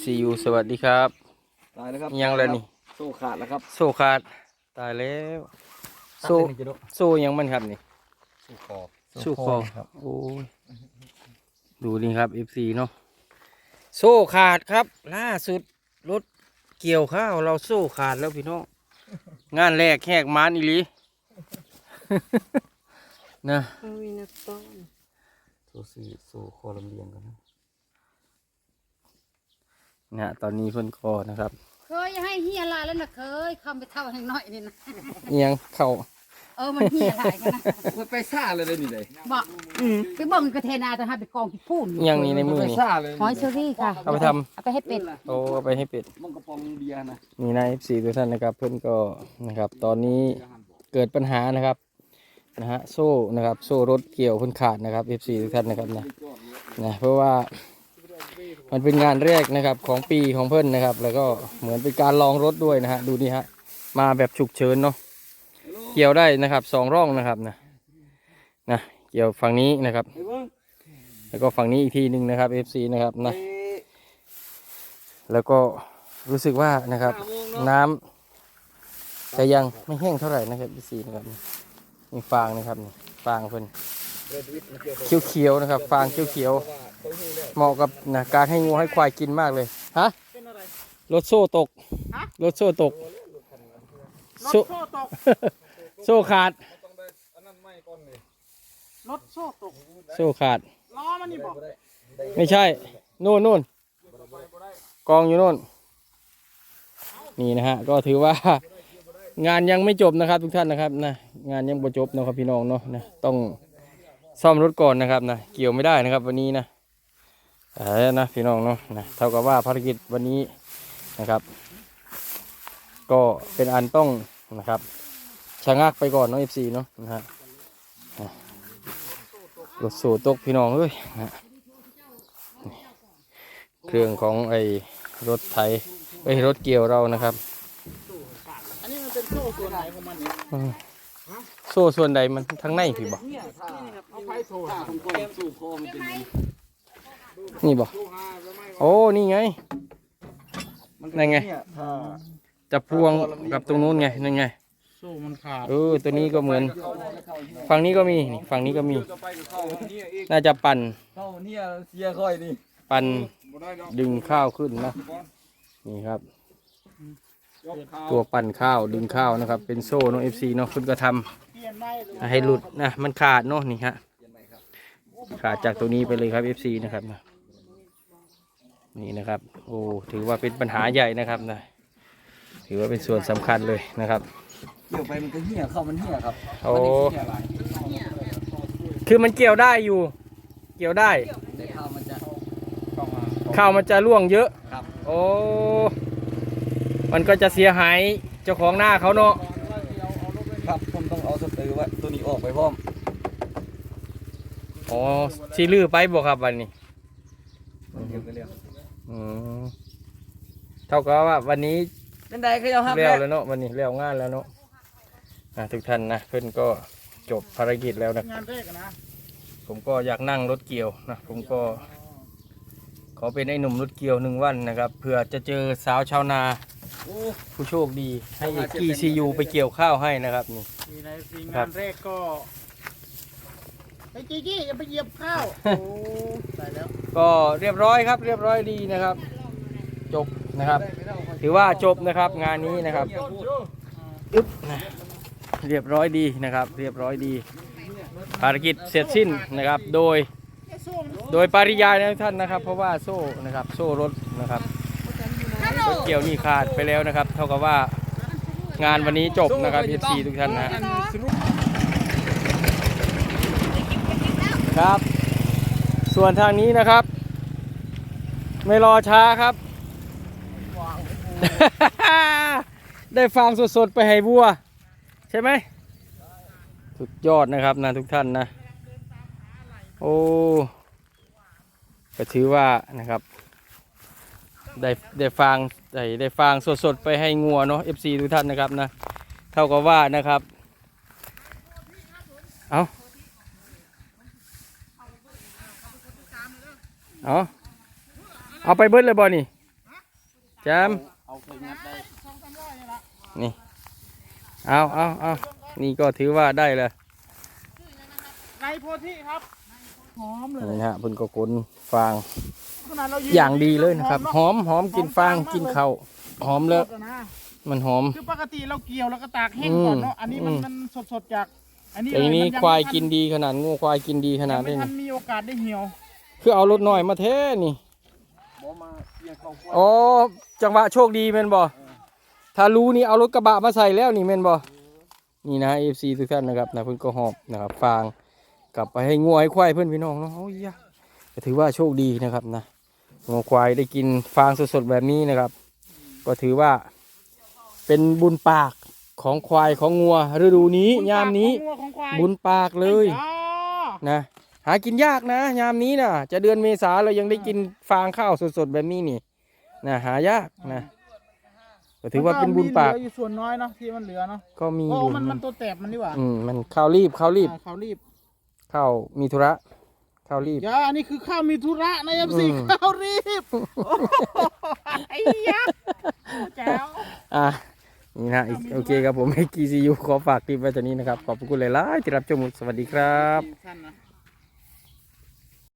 CU สวัสดีครับ ตายแล้วครับยังเลยนี่ โซ่ขาดแล้วครับโซ่ขาดตายแล้วโซ่ตัดเลยนี่จะดูโซ่ยังมันครับนี่โซ่คอสู้คอครับโอ้ยดูนี่ครับ FC เนาะโซ่ขาดครับ ล่าสุดรถเกี่ยวข้าวเราโซ่ขาดแล้วพี่น้องงานแรกแหกมานอีหลี นะ เอาวินาต้นโซ่สีโซ่คอลำเลียงกันนะ เนี่ยตอนนี้เพิ่นคอนะครับเคยให้เฮียลายแล้วนะเคยคำไปเท่าให้น้อยนี่นะเอียงเข่าเออมันเฮียลายกันนะมันไปซ่าเลยเลยนี่เลยบอกไปเบิ่งกระเทนาแต่หาไปกองที่พูนเอียงนี่ในมือไปนี่ซ่าเลยหอยเชอรี่ค่ะเอาไปทำเอาไปให้เป็ดโอ้เอาไปให้เป็ดมันกระป๋องเบียร์นะนี่นะ FC ทุกท่านนะครับเพื่อนก็นะครับ ตอนนี้เกิดปัญหานะครับนะฮะโซ่นะครับ โซ่รถเกี่ยวเพิ่นขาดนะครับ FC ทุกท่านนะครับนะนะเพราะว่า มันเป็นงานแรกนะครับของปีของเพื่อนนะครับ แล้วก็เหมือนเป็นการลองรถด้วยนะฮะดูนี่ฮะมาแบบฉุกเฉินเนาะเกี่ยวได้นะครับสองร่องนะครับนะนะเกี่ยวฝั่งนี้นะครับ แล้วก็ฝั่งนี้อีกทีหนึ่งนะครับ FC นะครับนะแล้วก็รู้สึกว่านะครับห้าโมงเนอะน้ำจะยังไม่แห้งเท่าไหร่นะครับพี่ซีนะครับมีฟางนะครับนี่ฟางเพิ่อน เขียวเขียวๆนะครับ ฟางเขียวเขียวๆเหมาะกับนะการให้งูให้ควายกินมากเลยฮะรถโซ่ตกรถโซ่ตกโซ่ตกโซ่ขาดรถโซ่ตกโซ่ขาดล้อมันนี่บอกไม่ใช่นู่นนู่นกองอยู่นู่นนี่นะฮะก็ถือว่างานยังไม่จบนะครับทุกท่านนะครับนะงานยังบ่จบนะครับพี่น้องเนาะนะต้อง ซ่อมรถก่อนนะครับนะเกี่ยวไม่ได้นะครับ วันนี้นะเออนะพี่น้องเนาะนะเท่ากับว่าภารกิจวันนี้นะครับ ก็เป็นอันต้องนะครับชะงักไปก่อนเนาะเอฟซีเนาะนะฮะนะรถสู่ตกพี่น้องเอ้ยนะเครื่องของไอ้รถไถไอ้ยรถเกี่ยวเรานะครับอันนี้มันเป็นโซ่ส่วนไหนของมันเนี่ยอืมโซ่ส่วนใดมันทั้งในพี่บอก เนี่ยถ้าเอาไฟโซ่ถ้าผมกองสู้คอมันเป็นยังไงนี่บอกโอ้ นี่ไงมันก็นั่นไงเยถ้าจะพวงกับตรงนู้นไง นั่นไงโซ่มันขาด เออ ตัวนี้ก็เหมือน ฝั่งนี้ก็มีนี่ฝั่งนี้ก็มีก็ไปกับเข้าเนี่ยอีกน่าจะปั่น เข้าเนี่ยเสียค่อยนี่ปั่นบ่ได้ดอกดึงข้าวขึ้นนะ นี่ครับยกขาตัวปั่นข้าวดึงข้าวนะครับ เป็นโซ่เน้องเอฟซีเนาะคุณก็ทำเปลี่ยนได้เลยให้หลุดนะ มันขาดเนาะนี่ฮะ ขาดจากตัวนี้ไปเลยครับ FC นะครับนะนี่นะครับโอ้ถือว่าเป็นปัญหาใหญ่นะครับนะถือว่าเป็นส่วนสำคัญเลยนะครับ เกี่ยวไปมันก็เหี้ยเข้ามันเหี้ยครับโอ้ มันเหี้ยหลายคือมันเกี่ยวได้อยู่ เกี่ยวได้ แต่ข้าวมันจะข้าวมันจะร่วงเยอะครับ โอ้ มันก็จะเสียหายเจ้าของหน้าเขาเนาะ ครับผมต้องเอาสเตอร์ไว้ตัวนี้ออกไปพร้อม อ๋อซีลือไปบอกครับวันนี้มันเกี่ยวกันเรื่องอืมเท่ากับว่าวันนี้เป็นไดเขาเอาห้ามเลี้ยวแล้แล้วเนาะวันนี้เลี้ยวงานแล้วเนาะอะทุกท่านนะเพื่อนก็จบภารกิจแล้วนะงานแรกอะนะผมก็อยากนั่งรถเกี่ยวนะผมก็ ขอเป็นไอ้หนุ่มรถเกี่ยวหนึ่งวันนะครับเผื่อจะเจอสาวชาวนา โอ้ผู้โชคดีให้เอกกี้ซียูไปเกี่ยวข้าวให้นะครับนี่ มีในซีครังาบนแรกก็ ไอ้จีจี้อย่าไปเหยียบข้าวโอ้ตายแล้วก็เรียบร้อยครับ เรียบร้อยดีนะครับ จบนะครับ ถือว่าจบนะครับงานนี้นะครับอึ๊บนะเรียบร้อยดีนะครับ เรียบร้อยดี ภารกิจเสร็จสิ้นนะครับ โดย โดยปริยายนะท่านนะครับ เพราะว่าโซ่นะครับ โซ่รถนะครับรถเกี่ยวนี่ขาดไปแล้วนะครับ เท่ากับว่างานวันนี้จบนะครับเอฟซีทุกท่านนะ ครับ ส่วนทางนี้นะครับ ไม่รอช้าครับ ได้ฟางสดๆ ไปให้วัว ใช่ไหมสุดยอดนะครับนะทุกท่านนะ โอ้ก็ถือว่านะครับ ได้ได้ฟางได้ได้ฟางสดๆ ไปให้งัวเนาะ FC ทุกท่านนะครับนะ เท่ากับว่านะครับ เอา เอาเอาไปเบิดเลยบ่นี่เแจมเอาเคยงัดได้สองสามร้อยนี่ละนี่เอาเอาเอานี่ก็ถือว่าได้เลยในโพธิครับหอมเลยนี่นะฮะเพิ่นก็กลนฟางขนาดเรายืนอย่างดีเลยนะครับหหอมอมหอมกินฟางกินข้าวหอมเนแล้อะวสดอะนะมันหอม คือปกติเราเกี่ยวแล้วก็ตากแห้งก่อนเนาะ อันนี้มันอืมมันสดๆจาก อันนี้แต่ทีนี้เลมังควายไม่ทักินดีขนาดงูควายกินดีขนาดยังไม่นี้ทันี่นมีโอกาสได้เหี่ยว คือเอารถหน่อยมาเทนี่บ่มาเกี่ยงเข้าครัวอ๋อจังหวะโชคดีแม่นบ่ถ้ารู้นี่เอารถกระบะมาใส่แล้วนี่แม่นบ่นี่นะ FC ทุกท่านนะครับนะเพิ่นก็หอบนะครับฟางกลับไปให้งัวให้ควายเพื่อนพี่น้องเนาะโอ้ยยะก็ถือว่าโชคดีนะครับนะงัวควายได้กินฟางสดๆแบบนี้นะครับ ก็ถือว่าเป็นบุญปากของควายของงัวฤดูนี้ยามนี้ของวัวของควายบุญปากเลยอ๋อนะ หากินยากนะ ยามนี้นะจะเดือนเมษาเรายังได้กินฟางข้าวสดๆแบบนี้นี่นะหายากนะก็ถือว่าเป็นบุญปากมันเหลืออยู่ส่วนน้อยเนาะที่มันเหลือเนาะก็มีโอ้อยู่มันมัมันนตัวแตบมันดีกว่าอืมมันข้าวรีบข้าวรีบอ่าเขารีบข้าวมีธุระข้าวรีบอย่าอันนี้คือข้าวมีธุระนะเอฟซีอืมข้าวรีบโอ้โหไอ้ยะแจ๋วอะนี่นะอีกโอเคครับผมให้กีซียูขอฝากคลิปไว้ตอนนี้นะครับ ขอบคุณหลายๆที่รับชมสวัสดีครับสั้นนะ